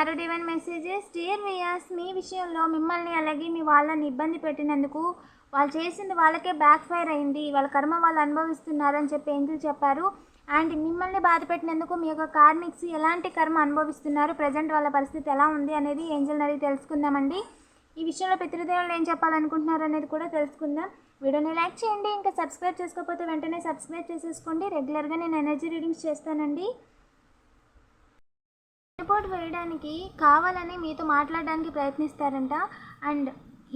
ఆరో divine messages dear వియాస్ మీ విషయంలో మిమ్మల్ని అలాగే మీ వాళ్ళని ఇబ్బంది పెట్టినందుకు వాళ్ళు చేసింది వాళ్ళకే బ్యాక్ ఫైర్ అయింది. వాళ్ళ కర్మ వాళ్ళు అనుభవిస్తున్నారని చెప్పి ఏంజిల్ చెప్పారు. అండ్ మిమ్మల్ని బాధ పెట్టినందుకు మీ యొక్క కార్మిక్స్ ఎలాంటి కర్మ అనుభవిస్తున్నారు? ప్రజెంట్ వాళ్ళ పరిస్థితి ఎలా ఉంది? అనేది ఏంజిల్ అడిగి తెలుసుకుందామండి. ఈ విషయంలో పితృదేవులు ఏం చెప్పాలనుకుంటున్నారు అనేది కూడా తెలుసుకుందాం. వీడియోని లైక్ చేయండి. ఇంకా సబ్స్క్రైబ్ చేసుకోకపోతే వెంటనే సబ్స్క్రైబ్ చేసేసుకోండి. రెగ్యులర్గా నేను ఎనర్జీ రీడింగ్స్ చేస్తానండి. రిపోర్ట్ వేయడానికి కావాలని మీతో మాట్లాడడానికి ప్రయత్నిస్తారంట. అండ్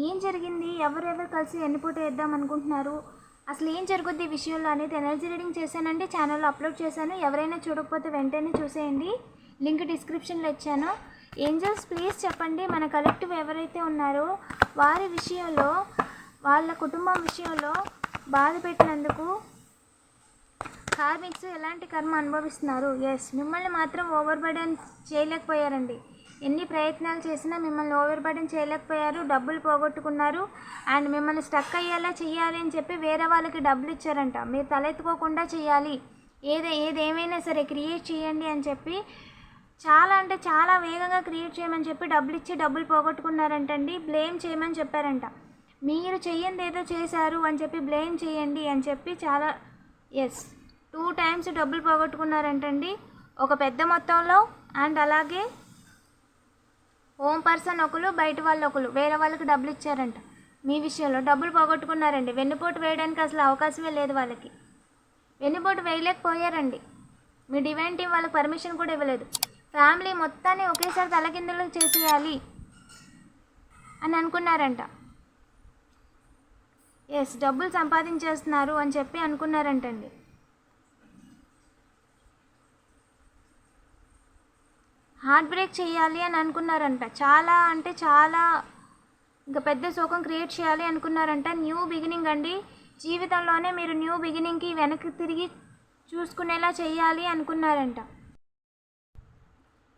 ఏం జరిగింది? ఎవరెవరు కలిసి ఎన్నిపోటు వేద్దాం అనుకుంటున్నారు? అసలు ఏం జరుగుద్ది విషయంలో అనేది ఎనర్జీ రీడింగ్ చేశానండి ఛానల్లో అప్లోడ్ చేశాను. ఎవరైనా చూడకపోతే వెంటనే చూసేయండి. లింక్ డిస్క్రిప్షన్లో ఇచ్చాను. ఏంజల్స్ ప్లీజ్ చెప్పండి మన కలెక్టివ్ ఎవరైతే ఉన్నారో వారి విషయంలో వాళ్ళ కుటుంబం విషయంలో బాధ పెట్టినందుకు కార్మిక్స్ ఎలాంటి కర్మ అనుభవిస్తున్నారు? ఎస్ మిమ్మల్ని మాత్రం ఓవర్ బర్డెన్ చేయలేకపోయారండి. ఎన్ని ప్రయత్నాలు చేసినా మిమ్మల్ని ఓవర్ బర్డెన్ చేయలేకపోయారు డబ్బులు పోగొట్టుకున్నారు అండ్ మిమ్మల్ని స్టక్ అయ్యేలా చేయాలి అని చెప్పి వేరే వాళ్ళకి డబ్బులు ఇచ్చారంట. మీరు తలెత్తుకోకుండా చేయాలి ఏది ఏదేమైనా సరే క్రియేట్ చేయండి అని చెప్పి చాలా అంటే చాలా వేగంగా క్రియేట్ చేయమని చెప్పి డబ్బులు ఇచ్చి డబ్బులు పోగొట్టుకున్నారంటండి. బ్లేమ్ చేయమని చెప్పారంట. మీరు చెయ్యంది ఏదో చేశారు అని చెప్పి బ్లేమ్ చేయండి అని చెప్పి చాలా ఎస్ టూ టైమ్స్ డబ్బులు పోగొట్టుకున్నారంటండి. ఒక పెద్ద మొత్తంలో అండ్ అలాగే హోమ్ పర్సన్ ఒకరు బయట వాళ్ళు ఒకరు వేరే వాళ్ళకి డబ్బులు ఇచ్చారంట. మీ విషయంలో డబ్బులు పోగొట్టుకున్నారండి. వెన్నుపోటు వేయడానికి అసలు అవకాశమే లేదు వాళ్ళకి. వెన్నుపోటు వేయలేకపోయారండి. మీ డివైన్ టీం వాళ్ళకి పర్మిషన్ కూడా ఇవ్వలేదు. ఫ్యామిలీ మొత్తాన్ని ఒకేసారి తలకిందులకు చేసేయాలి అని అనుకున్నారంట. ఎస్ డబ్బులు సంపాదించేస్తున్నారు అని చెప్పి అనుకున్నారంటండి. హార్ట్ బ్రేక్ చేయాలి అని అనుకున్నారంట. చాలా అంటే చాలా ఇంకా పెద్ద శోకం క్రియేట్ చేయాలి అనుకున్నారంట. న్యూ బిగినింగ్ అండి. జీవితంలోనే మీరు న్యూ బిగినింగ్కి వెనక్కి తిరిగి చూసుకునేలా చేయాలి అనుకున్నారంట.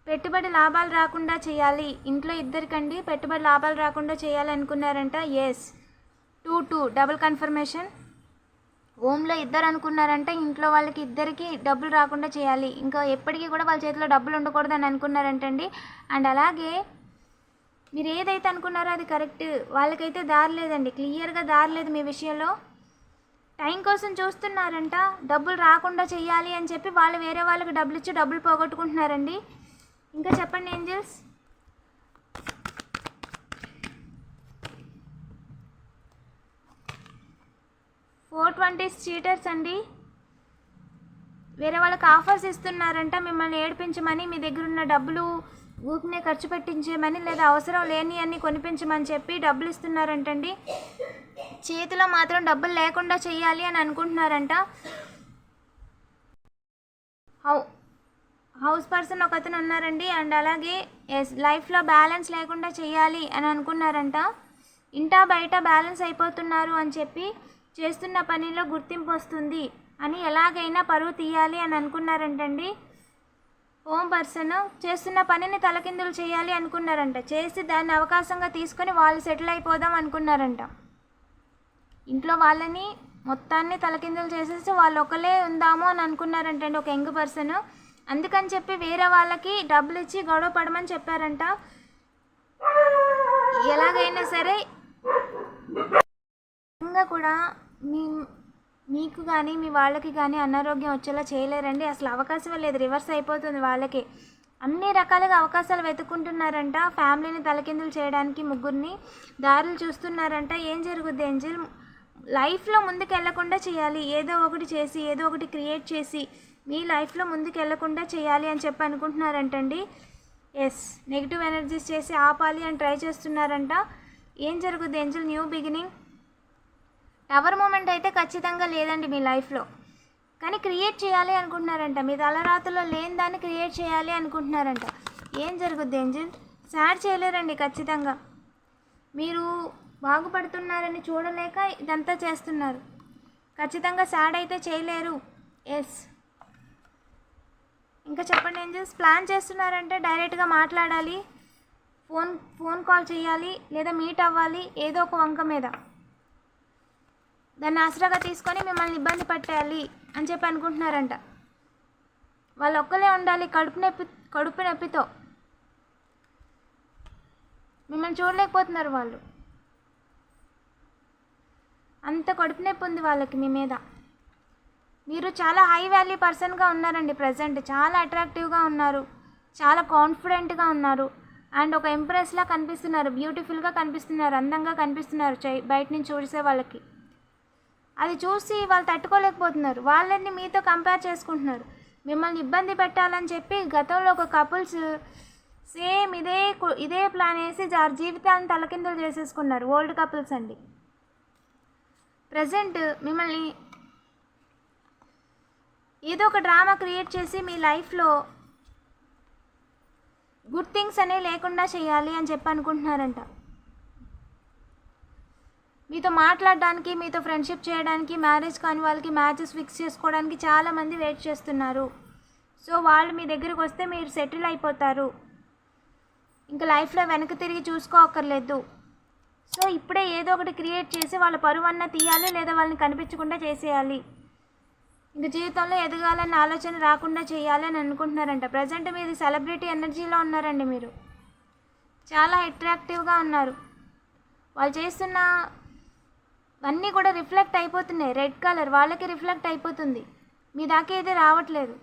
పెట్టుబడి లాభాలు రాకుండా చేయాలి. ఇంట్లో ఇద్దరికండి పెట్టుబడి లాభాలు రాకుండా చేయాలి అనుకున్నారంట. Yes two two double confirmation హోమ్లో ఇద్దరు అనుకున్నారంటే ఇంట్లో వాళ్ళకి ఇద్దరికి డబ్బులు రాకుండా చేయాలి. ఇంకా ఎప్పటికీ కూడా వాళ్ళ చేతిలో డబ్బులు ఉండకూడదని అనుకున్నారంటండి. అండ్ అలాగే మీరు ఏదైతే అనుకున్నారో అది కరెక్ట్. వాళ్ళకైతే దారి లేదండి. క్లియర్గా దారి లేదు మీ విషయంలో. టైం కోసం చూస్తున్నారంట. డబ్బులు రాకుండా చేయాలి అని చెప్పి వాళ్ళు వేరే వాళ్ళకి డబ్బులు ఇచ్చి డబ్బులు పోగొట్టుకుంటున్నారండి. ఇంకా చెప్పండి ఏంజల్స్? ఫోర్ ట్వంటీ సీటర్స్ అండి. వేరే వాళ్ళకి ఆఫర్స్ ఇస్తున్నారంట మిమ్మల్ని ఏడిపించమని మీ దగ్గర ఉన్న డబ్బులు ఊపినే ఖర్చు పెట్టించేయమని లేదా అవసరం లేని అని కొనిపించమని చెప్పి డబ్బులు ఇస్తున్నారంటండి. చేతిలో మాత్రం డబ్బులు లేకుండా చేయాలి అని అనుకుంటున్నారంట. హౌ హౌస్ పర్సన్ ఒక అతను ఉన్నారండి అండ్ అలాగే ఎస్ లైఫ్లో బ్యాలెన్స్ లేకుండా చేయాలి అని అనుకున్నారంట. ఇంటా బయట బ్యాలెన్స్ అయిపోతున్నారు అని చెప్పి చేస్తున్న పనిలో గుర్తింపు వస్తుంది అని ఎలాగైనా పరువు తీయాలి అని అనుకున్నారంటండి? హోమ్ పర్సన్ చేస్తున్న పనిని తలకిందులు చేయాలి అనుకున్నారంట. చేసి దాన్ని అవకాశంగా తీసుకొని వాళ్ళు సెటిల్ అయిపోదాం అనుకున్నారంట. ఇంట్లో వాళ్ళని మొత్తాన్ని తలకిందులు చేసేసి వాళ్ళు ఒకలే ఉందాము అని అనుకున్నారంటండి ఒక యంగ్ పర్సన్. అందుకని చెప్పి వేరే వాళ్ళకి డబ్బులు ఇచ్చి గొడవ పడమని చెప్పారంట. ఎలాగైనా సరే ఇంకా కూడా మీ మీకు కానీ మీ వాళ్ళకి కానీ అనారోగ్యం వచ్చేలా చేయలేరండి. అసలు అవకాశమే లేదు. రివర్స్ అయిపోతుంది వాళ్ళకి. అన్ని రకాలుగా అవకాశాలు వెతుక్కుంటున్నారంట. ఫ్యామిలీని తలకిందులు చేయడానికి ముగ్గురిని దారులు చూస్తున్నారంట. ఏం జరుగుద్ది ఏంజిల్? లైఫ్లో ముందుకెళ్ళకుండా చేయాలి. ఏదో ఒకటి చేసి ఏదో ఒకటి క్రియేట్ చేసి మీ లైఫ్లో ముందుకెళ్ళకుండా చేయాలి అని చెప్పి అనుకుంటున్నారంటండి. ఎస్ నెగిటివ్ ఎనర్జీస్ చేసి ఆపాలి అని ట్రై చేస్తున్నారంట. ఏం జరుగుద్ది angel? New beginning? Tower moment అయితే ఖచ్చితంగా లేదండి మీ లైఫ్లో కానీ క్రియేట్ చేయాలి అనుకుంటున్నారంట. మీ తలరాతుల్లో లేని దాన్ని క్రియేట్ చేయాలి అనుకుంటున్నారంట. ఏం జరుగుద్ది ఏంజిల్ సాడ్ చేయలేరండి ఖచ్చితంగా. మీరు బాగుపడుతున్నారని చూడలేక ఇదంతా చేస్తున్నారు. ఖచ్చితంగా సాడ్ అయితే చేయలేరు. ఎస్ ఇంకా చెప్పండి ఏంజిల్స్ ప్లాన్ చేస్తున్నారంటే డైరెక్ట్గా మాట్లాడాలి. ఫోన్ ఫోన్ కాల్ చేయాలి లేదా మీట్ అవ్వాలి. ఏదో ఒక వంక మీద. దాన్ని ఆసరాగా తీసుకొని మిమ్మల్ని ఇబ్బంది పెట్టాలి అని చెప్పి అనుకుంటున్నారంట. వాళ్ళు ఒక్కలే ఉండాలి కడుపు నొప్పి కడుపు నొప్పితో. మిమ్మల్ని చూడలేకపోతున్నారు వాళ్ళు. అంత కడుపు నొప్పి ఉంది వాళ్ళకి మీ మీద. మీరు చాలా హై వాల్యూ పర్సన్గా ఉన్నారండి ప్రజెంట్ చాలా అట్రాక్టివ్గా ఉన్నారు. చాలా కాన్ఫిడెంట్గా ఉన్నారు. అండ్ ఒక ఎంప్రెస్లా కనిపిస్తున్నారు. బ్యూటిఫుల్గా కనిపిస్తున్నారు. అందంగా కనిపిస్తున్నారు. చై- బయట నుంచి చూసే వాళ్ళకి. అది చూసి వాళ్ళు తట్టుకోలేకపోతున్నారు. వాళ్ళని మీతో కంపేర్ చేసుకుంటున్నారు. మిమ్మల్ని ఇబ్బంది పెట్టాలని చెప్పి గతంలో ఒక కపుల్స్ సేమ్ ఇదే కు- ఇదే ప్లాన్ వేసి వారి జీవితాలను తలకిందులు చేసేసుకున్నారు. ఓల్డ్ కపుల్స్ అండి. ప్రజెంట్ మిమ్మల్ని ఏదో ఒక డ్రామా క్రియేట్ చేసి మీ లైఫ్లో గుడ్ థింగ్స్ అనేవి లేకుండా చేయాలి అని చెప్పి అనుకుంటున్నారంట మీతో మాట్లాడడానికి మీతో ఫ్రెండ్షిప్ చేయడానికి మ్యారేజ్ కాని వాళ్ళకి మ్యాచెస్ ఫిక్స్ చేసుకోవడానికి చాలామంది వెయిట్ చేస్తున్నారు. సో వాళ్ళు మీ దగ్గరికి వస్తే మీరు సెటిల్ అయిపోతారు. ఇంకా లైఫ్లో వెనక్కి తిరిగి చూసుకోకర్లేదు సో ఇప్పుడే ఏదో ఒకటి క్రియేట్ చేసి వాళ్ళ పరువన్న తీయాలి లేదా వాళ్ళని కనిపించకుండా చేసేయాలి. ఇంక జీవితంలో ఎదగాలన్న ఆలోచన రాకుండా చేయాలి అని అనుకుంటున్నారంట. ప్రజెంట్ మీది సెలబ్రిటీ ఎనర్జీలో ఉన్నారండి మీరు. చాలా అట్రాక్టివ్గా ఉన్నారు. వాళ్ళు చేస్తున్న అన్నీ కూడా రిఫ్లెక్ట్ అయిపోతున్నాయి. రెడ్ కలర్ వాళ్ళకి రిఫ్లెక్ట్ అయిపోతుంది. మీ దాకా ఏది రావట్లేదు.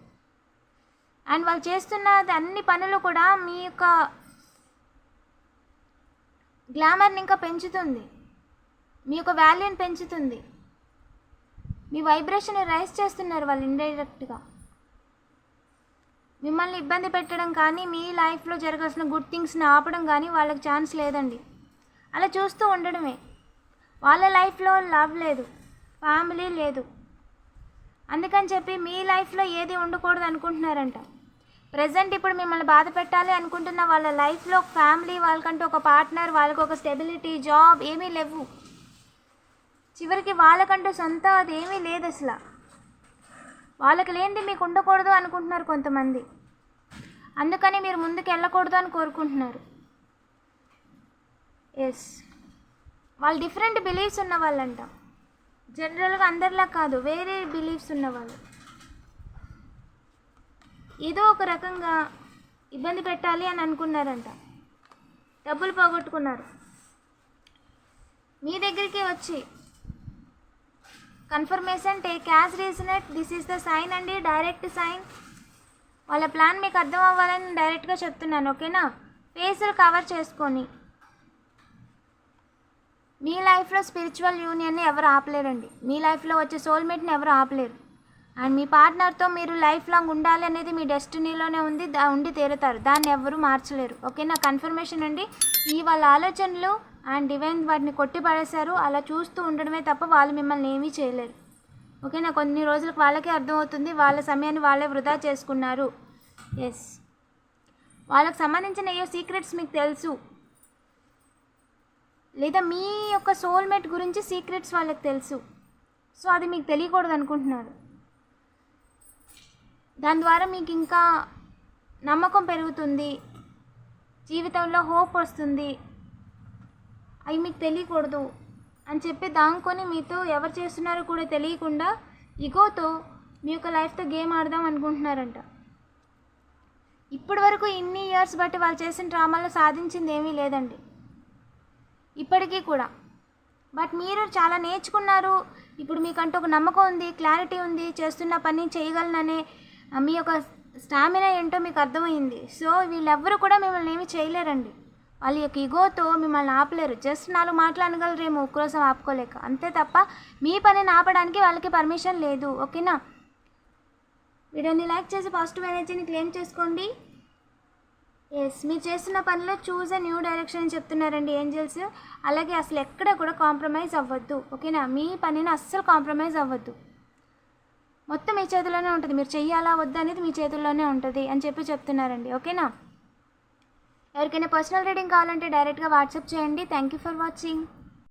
అండ్ వాళ్ళు చేస్తున్న అన్ని పనులు కూడా మీ యొక్క గ్లామర్ని ఇంకా పెంచుతుంది. మీ యొక్క వాల్యూని పెంచుతుంది. మీ వైబ్రేషన్ రైస్ చేస్తున్నారు వాళ్ళు ఇండైరెక్ట్గా. మిమ్మల్ని ఇబ్బంది పెట్టడం కానీ మీ లైఫ్లో జరగాల్సిన గుడ్ థింగ్స్ని ఆపడం కానీ వాళ్ళకి ఛాన్స్ లేదండి. అలా చూస్తూ ఉండడమే. వాళ్ళ లైఫ్లో లవ్ లేదు ఫ్యామిలీ లేదు. అందుకని చెప్పి మీ లైఫ్లో ఏది ఉండకూడదు అనుకుంటున్నారంట. ప్రజెంట్ ఇప్పుడు మిమ్మల్ని బాధ పెట్టాలి అనుకుంటున్న వాళ్ళ లైఫ్లో ఫ్యామిలీ వాళ్ళకంటూ ఒక పార్ట్నర్ వాళ్ళకు ఒక స్టెబిలిటీ జాబ్ ఏమీ లేవు. చివరికి వాళ్ళకంటూ సొంత అది ఏమీ లేదు అసలు. వాళ్ళకి లేనిది మీకు ఉండకూడదు అనుకుంటున్నారు కొంతమంది. అందుకని మీరు ముందుకు వెళ్ళకూడదు అని కోరుకుంటున్నారు. ఎస్ వాళ్ళు డిఫరెంట్ బిలీఫ్స్ ఉన్న వాళ్ళంట జనరల్గా అందరిలా కాదు వేరే బిలీఫ్స్ ఉన్నవాళ్ళు. ఏదో ఒక రకంగా ఇబ్బంది పెట్టాలి అని అనుకున్నారంట. డబ్బులు పోగొట్టుకున్నారు. మీ దగ్గరికి వచ్చి confirmation take as resonate this is the sign అండి డైరెక్ట్ సైన్ వాళ్ళ ప్లాన్ మీకు అర్థం అవ్వాలని డైరెక్ట్గా చెప్తున్నాను ఓకేనా ఫేసులు కవర్ చేసుకొని. మీ లైఫ్లో స్పిరిచువల్ యూనియన్ని ఎవరు ఆపలేరండి? మీ లైఫ్లో వచ్చే సోల్మేట్ని ఎవరు ఆపలేరు? అండ్ మీ పార్ట్నర్తో మీరు లైఫ్ లాంగ్ ఉండాలి అనేది మీ డెస్టినీలోనే ఉంది దా ఉండి తీరుతారు. దాన్ని ఎవరు మార్చలేరు. ఓకేనా? కన్ఫర్మేషన్ అండి. ఈ వాళ్ళ ఆలోచనలు అండ్ డివైన్ వాటిని కొట్టి పడేశారు. అలా చూస్తూ ఉండడమే తప్ప వాళ్ళు మిమ్మల్ని ఏమీ చేయలేరు. ఓకేనా? కొన్ని రోజులకు వాళ్ళకే అర్థమవుతుంది. వాళ్ళ సమయాన్ని వాళ్ళే వృధా చేసుకున్నారు. ఎస్ వాళ్ళకి సంబంధించిన ఏ సీక్రెట్స్ మీకు తెలుసు? లేదా మీ యొక్క సోల్మేట్ గురించి సీక్రెట్స్ వాళ్ళకి తెలుసు. సో అది మీకు తెలియకూడదు అనుకుంటున్నారు. దాని ద్వారా మీకు ఇంకా నమ్మకం పెరుగుతుంది. జీవితంలో హోప్ వస్తుంది. అవి మీకు తెలియకూడదు అని చెప్పి దాంకొని మీతో ఎవరు చేస్తున్నారో కూడా తెలియకుండా ఇగోతో మీ యొక్క లైఫ్తో గేమ్ ఆడదాం అనుకుంటున్నారంట. ఇప్పటి వరకు ఇన్ని ఇయర్స్ బట్టి వాళ్ళు చేసిన డ్రామాలో సాధించింది ఏమీ లేదండి. ఇప్పటికీ కూడా. బట్ మీరు చాలా నేర్చుకున్నారు. ఇప్పుడు మీకంటూ ఒక నమ్మకం ఉంది క్లారిటీ ఉంది చేస్తున్న పని చేయగలననే మీ యొక్క స్టామినా ఏంటో మీకు అర్థమైంది. సో వీళ్ళెవ్వరూ కూడా మిమ్మల్ని ఏమి చేయలేరండి. వాళ్ళ యొక్క ఇగోతో మిమ్మల్ని ఆపలేరు. జస్ట్ నాలుగు మాటలు అనగలరేమో ఉక్రోసం ఆపుకోలేక. అంతే తప్ప మీ పనిని ఆపడానికి వాళ్ళకి పర్మిషన్ లేదు. ఓకేనా? వీడియోని లైక్ చేసి పాజిటివ్ ఎనర్జీని క్లెయిమ్ చేసుకోండి. ఎస్ మీరు చేస్తున్న పనిలో చూజ్ అ న్యూ డైరెక్షన్ అని చెప్తున్నారండి ఏంజల్స్ అలాగే అసలు ఎక్కడ కూడా కాంప్రమైజ్ అవ్వద్దు ఓకేనా? మీ పనిని అస్సలు కాంప్రమైజ్ అవ్వద్దు. మొత్తం మీ చేతిలోనే ఉంటుంది మీరు చెయ్యాలా వద్దా అనేది మీ చేతుల్లోనే ఉంటుంది అని చెప్పి చెప్తున్నారండి ఓకేనా? ఎవరికైనా పర్సనల్ రీడింగ్ కావాలంటే డైరెక్ట్గా వాట్సాప్ చేయండి. Thank you for watching